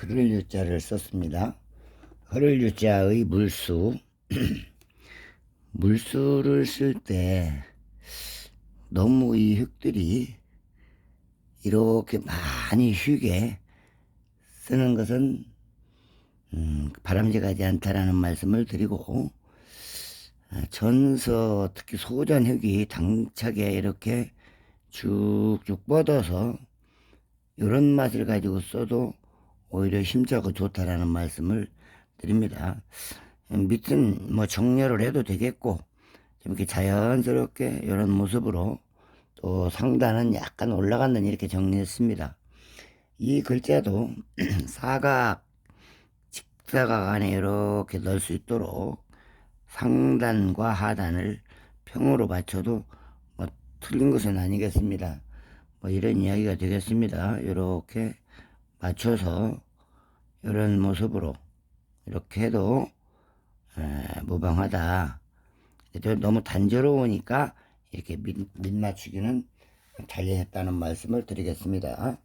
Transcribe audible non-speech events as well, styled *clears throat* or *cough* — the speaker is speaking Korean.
흐를 유자를 썼습니다. 흐를 유자의 물수. *clears throat* 물수를 쓸 때 너무 이 흙들이 이렇게 많이 휘게 쓰는 것은 음, 바람직하지 않다라는 말씀을 드리고 아, 전서 특히 소전 흙이 당차게 이렇게 쭉쭉 뻗어서 이런 맛을 가지고 써도 오히려 힘차고 좋다라는 말씀을 드립니다. 음, 밑은 뭐 정렬을 해도 되겠고 좀 이렇게 자연스럽게 이런 모습으로 또 상단은 약간 올라간다는 이렇게 정리했습니다. 이 글자도 *clears throat* 사각, 직사각 안에 이렇게 넣을 수 있도록 상단과 하단을 평으로 맞춰도 뭐 틀린 것은 아니겠습니다. 뭐 이런 이야기가 되겠습니다. 이렇게 맞춰서 이런 모습으로 이렇게 해도 에, 무방하다. 또 너무 단조로우니까 이렇게 밑, 밑 맞추기는 달리했다는 말씀을 드리겠습니다.